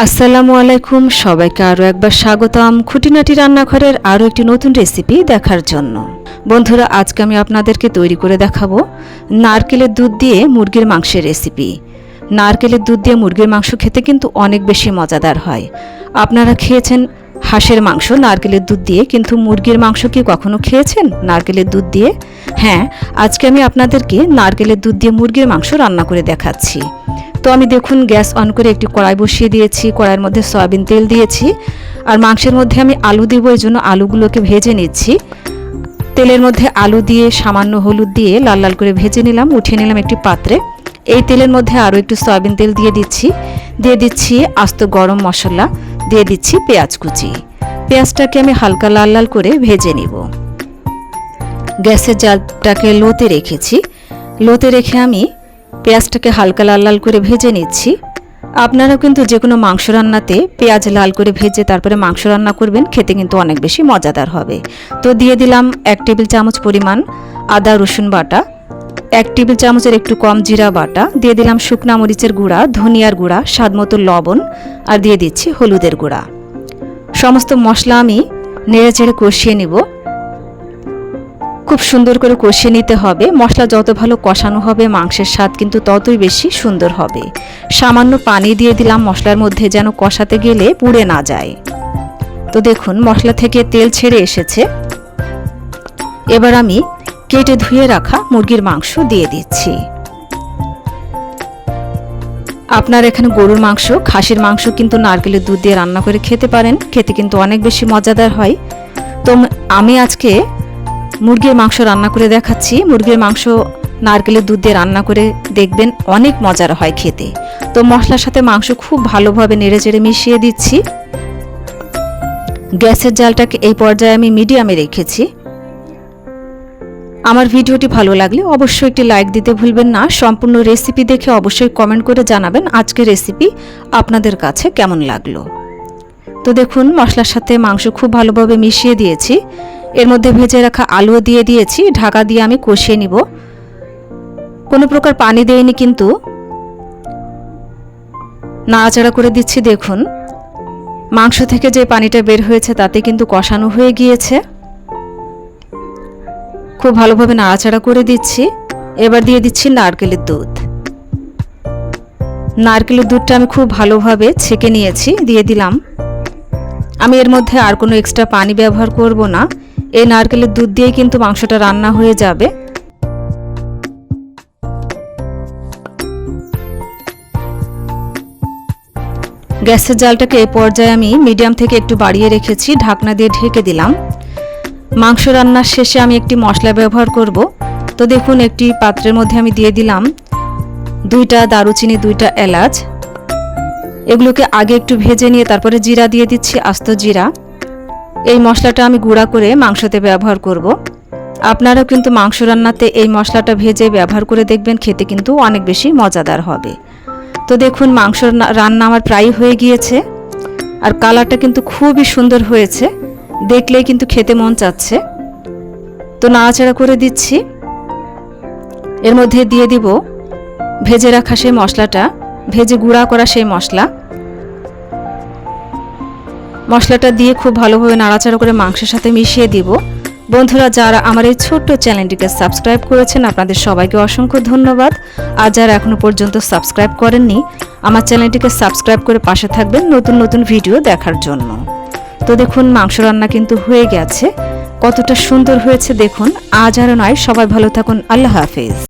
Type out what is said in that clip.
আসসালামু আলাইকুম, সবাইকে আরও একবার স্বাগতম খুঁটিনাটি রান্নাঘরের আরও একটি নতুন রেসিপি দেখার জন্য। বন্ধুরা, আজকে আমি আপনাদেরকে তৈরি করে দেখাবো নারকেলের দুধ দিয়ে মুরগির মাংসের রেসিপি। নারকেলের দুধ দিয়ে মুরগির মাংস খেতে কিন্তু অনেক বেশি মজাদার হয়। আপনারা খেয়েছেন হাঁসের মাংস, নারকেলের দুধ দিয়ে, কিন্তু মুরগির মাংস কি কখনো খেয়েছেন নারকেলের দুধ দিয়ে? হ্যাঁ আজকে আমি আপনাদেরকে নারকেলের দুধ দিয়ে মুরগির মাংস রান্না করে দেখাচ্ছি। তো আমি দেখুন গ্যাস অন করে একটি কড়াই বসিয়ে দিয়েছি, কড়াইয়ের মধ্যে সয়াবিন তেল দিয়েছি আর মাংসের মধ্যে আমি আলু দেবো, এই জন্য আলুগুলোকে ভেজে নিচ্ছি। তেলের মধ্যে আলু দিয়ে সামান্য হলুদ দিয়ে লাল লাল করে ভেজে নিলাম, উঠিয়ে নিলাম একটি পাত্রে। এই তেলের মধ্যে আরও একটু সয়াবিন তেল দিয়ে দিচ্ছি। দিয়ে দিচ্ছি আস্ত গরম মশলা, দিয়ে দিচ্ছি পেঁয়াজ কুচি। পেঁয়াজটাকে আমি হালকা লাল লাল করে ভেজে নিব। গ্যাসের জালটাকে লোতে রেখেছি। লোতে রেখে আমি পেঁয়াজটাকে হালকা লাল লাল করে ভেজে নিচ্ছি। আপনারা কিন্তু যে কোনো মাংস রান্নাতে পেঁয়াজ লাল করে ভেজে তারপরে মাংস রান্না করবেন, খেতে কিন্তু অনেক বেশি মজাদার হবে। তো দিয়ে দিলাম এক টেবিল চামচ পরিমাণ আদা, রসুন বাটা, এক টেবিল চামচের একটু কম জিরা বাটা, দিয়ে দিলাম শুকনা মরিচের গুঁড়া, ধনিয়ার গুঁড়া স্বাদ মতো লবণ, আর দিয়ে দিচ্ছি হলুদের গুঁড়া। সমস্ত মশলা আমি নেড়ে চেড়ে কষিয়ে নিব। খুব সুন্দর করে কষিয়ে নিতে হবে। মশলা যত ভালো কষানো হবে, মাংসের স্বাদ কিন্তু ততই বেশি সুন্দর হবে। সামান্য পানি দিয়ে দিলাম মশলার মধ্যে যেন কষাতে গেলে পুড়ে না যায়। তো দেখুন, মশলা থেকে তেল ছেড়ে এসেছে। এবার আমি কেটে ধুয়ে রাখা মুরগির মাংস দিয়ে দিচ্ছি। আপনার এখানে গরুর মাংস, খাসির মাংস কিন্তু নারকেলের দুধ দিয়ে রান্না করে খেতে পারেন। খেতে কিন্তু অনেক বেশি মজাদার হয়। তো আমি আজকে মুরগির মাংস রান্না করে দেখাচ্ছি। মুরগির মাংস, নারকেলের দুধ দিয়ে রান্না করে দেখবেন অনেক মজার হয় খেতে। তো মশলার সাথে মাংস খুব ভালোভাবে নেড়ে চেড়ে মিশিয়ে দিচ্ছি। গ্যাসের জালটাকে এই পর্যায়ে আমি মিডিয়ামে রেখেছি। আমার ভিডিওটি ভালো লাগলে অবশ্যই একটি লাইক দিতে ভুলবেন না। সম্পূর্ণ রেসিপি দেখে অবশ্যই কমেন্ট করে জানাবেন আজকের রেসিপি আপনাদের কাছে কেমন লাগল। তো দেখুন, মশলার সাথে মাংস খুব ভালোভাবে মিশিয়ে দিয়েছি। এর মধ্যে ভেজে রাখা আলুও দিয়ে দিয়েছি, ঢাকা দিয়ে আমি কষিয়ে নিব। কোনো প্রকার পানি দেয়নি কিন্তু। নাড়াচাড়া করে দিচ্ছি, দেখুন। মাংস থেকে যে পানিটা বের হয়েছে তাতে কিন্তু কষানো হয়ে গিয়েছে। খুব ভালোভাবে নাড়াচাড়া করে দিচ্ছি। এবার দিয়ে দিচ্ছি নারকেলের দুধ। নারকেলের দুধটা আমি খুব ভালোভাবে ছেঁকে নিয়েছি, দিয়ে দিলাম। আমি এর মধ্যে আর কোনো এক্সট্রা পানি ব্যবহার করব না। এই নারকেলের দুধ দিয়েই কিন্তু মাংসটা রান্না হয়ে যাবে। গ্যাসের জালটাকে এ পর্যায়ে আমি মিডিয়াম থেকে একটু বাড়িয়ে রেখেছি, ঢাকনা দিয়ে ঢেকে দিলাম। মাংস রান্নার শেষে আমি একটি মশলা ব্যবহার করব। তো দেখুন, একটি পাত্রের মধ্যে আমি দিয়ে দিলাম দুইটা দারুচিনি, দুইটা এলাচ। এগুলোকে আগে একটু ভেজে নিয়ে তারপরে জিরা দিয়ে দিচ্ছি, আস্ত জিরা। এই মশলাটা আমি গুঁড়া করে মাংসতে ব্যবহার করব। আপনারাও কিন্তু মাংস রান্নাতে এই মশলাটা ভেজে ব্যবহার করে দেখবেন, খেতে কিন্তু অনেক বেশি মজাদার হবে। তো দেখুন, মাংস রান্না আমার প্রায় হয়ে গিয়েছে। আর কালারটা কিন্তু খুবই সুন্দর হয়েছে। দেখলেই কিন্তু খেতে মন চাচ্ছে। তো নাড়াচাড়া করে দিচ্ছি। এর মধ্যে দিয়ে দিব ভেজে রাখা সেই মশলাটা, ভেজে গুঁড়া করা সেই মশলা। মশলাটা দিয়ে খুব ভালোভাবে নাড়াচাড়া করে মাংসের সাথে মিশিয়ে দিব। বন্ধুরা, যারা আমার এই ছোট্ট চ্যানেলটিকে সাবস্ক্রাইব করেছেন, আপনাদের সবাইকে অসংখ্য ধন্যবাদ। আর যারা এখনও পর্যন্ত সাবস্ক্রাইব করেননি, আমার চ্যানেলটিকে সাবস্ক্রাইব করে পাশে থাকবেন নতুন নতুন ভিডিও দেখার জন্য। তো দেখুন, মাংস রান্না কিন্তু হয়ে গেছে। কতটা সুন্দর হয়েছে দেখুন। আজ আর নয়, সবাই ভালো থাকুন। আল্লাহ হাফেজ।